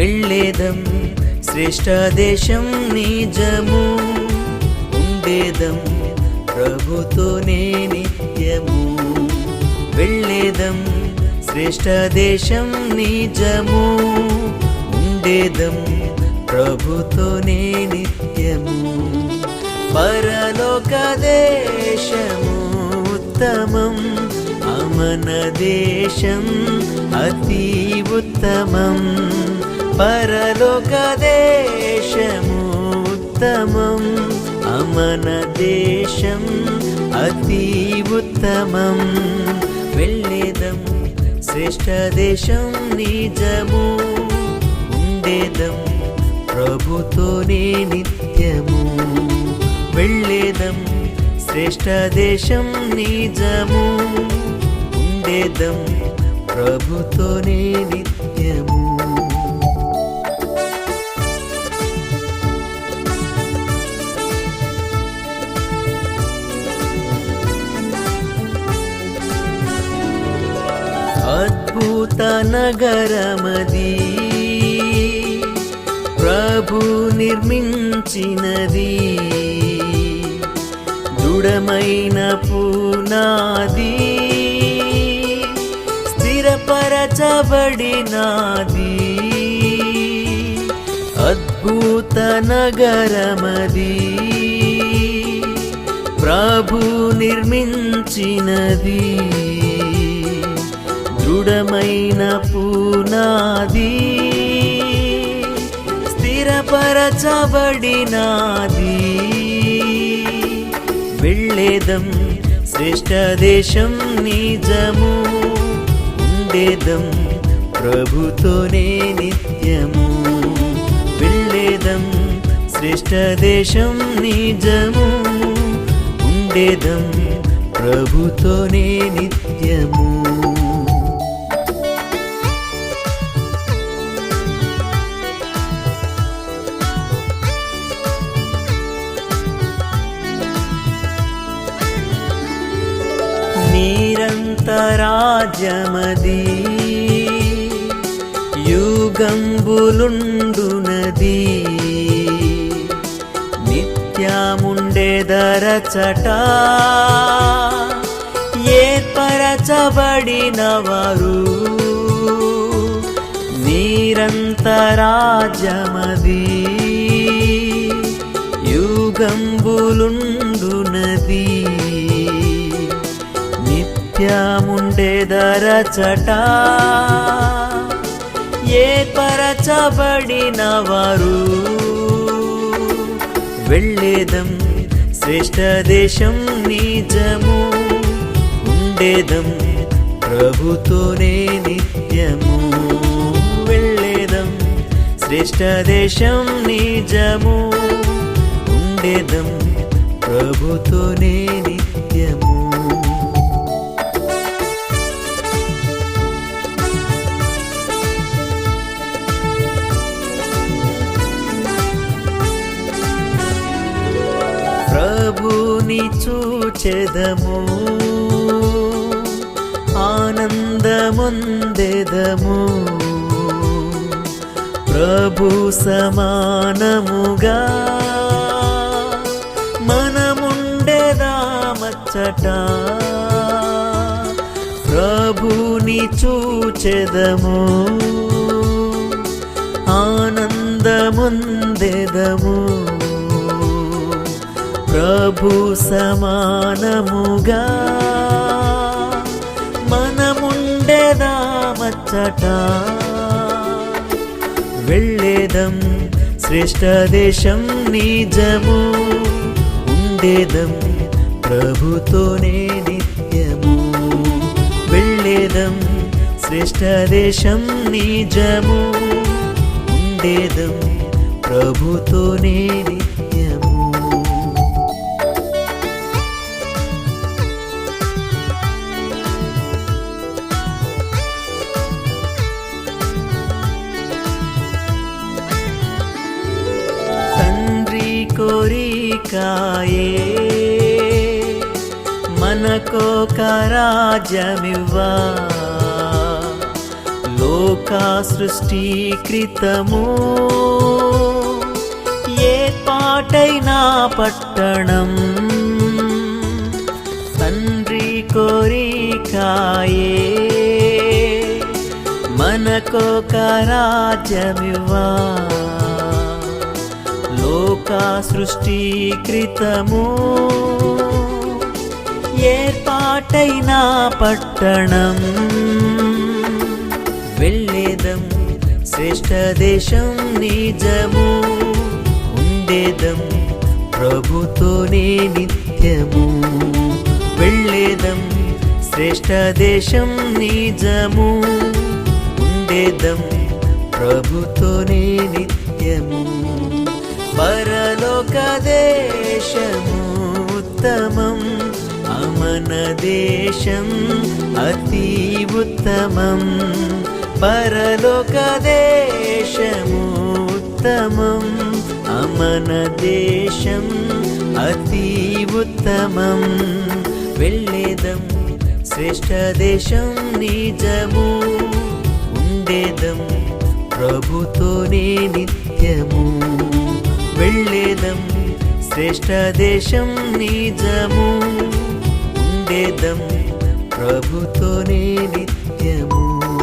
వెళ్ళేదం శ్రేష్ట దేశం నిజము ఉండేదం ప్రభుతోనే నిత్యము వెళ్ళేదం శ్రేష్ట దేశం నిజము ఉండేదం ప్రభుతోనే నిత్యము పరలోక దేశము ఉత్తమం అమన దేశం అతి ఉత్తమం పరలోక దేశము ఉత్తమం అమన దేశం అతి ఉత్తమం. వెళ్ళేదం శ్రేష్ఠ దేశం నిజము ఉండేదం ప్రభుతోనే నిత్యము. వెళ్ళేదం శ్రేష్ఠ దేశం నిజము ఉండేదం ప్రభుతోనే నిత్యము. అద్భుత నగరమది ప్రభు నిర్మించినది. దృఢమైన పునాది. స్థిరపరచబడినాది. అద్భుత నగరమది. ప్రభు నిర్మించినది. దృఢమైన పూనాది స్థిరపరచబడినాది. వెళ్ళేదం శ్రేష్ట దేశం నిజము ఉండేదం ప్రభుతోనే నిత్యము. వెళ్ళేదం శ్రేష్ట దేశం నిజము ఉండేదం ప్రభుతోనే నిత్యము. నిరంతరాజ్యమది యుగంబులుండునది. నిత్యముండెదరచట ఏర్పరచబడిన వారు నిరంతరాజ్యమది యుగంబులుండునది. నిత్యముండెదరచట ఏ పరచబడిన వారు వెళ్ళేదం శ్రేష్ట దేశం నిజము. ఉండేదం ప్రభుతోనే నిత్యము. వెళ్ళేదం శ్రేష్ట దేశం నిజము. ఉండేదం ప్రభుతోనే నిత్యం ప్రభుని చూచెదము. ఆనందముందెదము. ప్రభు సమానముగా మనముండెదామచ్చట ప్రభుని చూచెదము. ఆనందముందెదము. ప్రభు సమానముగా. మనముండెదామచ్చట వెళ్ళేదం శ్రేష్ట దేశం నిజము. ఉండేదం ప్రభుతోనే నిత్యము. వెళ్ళేదం శ్రేష్ట దేశం నిజము. ఉండేదం ప్రభుతోనే నిత్యము కోరికాయే. మనకొక రాజ్యమివ్వా. లోకా సృష్టీకృతము. ఏ పాటైనా పట్టణం. తండ్రి కోరికాయే. మనకొక రాజ్యమివా లోకా సృష్టీకృతము. ఏర్పాటైన పట్టణం వెళ్ళేదం శ్రేష్ట దేశం నిజము. ఉండేదం ప్రభుతోనే నిత్యము. వెళ్ళేదం శ్రేష్ట దేశం నిజము. ఉండేదం ప్రభుతోనే నిత్యము. పరలోక దేశము ఉత్తమం అమన దేశం అతి ఉత్తమం పరలోక దేశము ఉత్తమం అమన దేశం అతి ఉత్తమం వెళ్ళేదం శ్రేష్ఠ దేశం నిజము ఉండేదం ప్రభుతోనే నిత్యము. వెళ్ళేదం. శ్రేష్ట దేశం నిజము. ఉండేదం ప్రభుతోనే నిత్యము.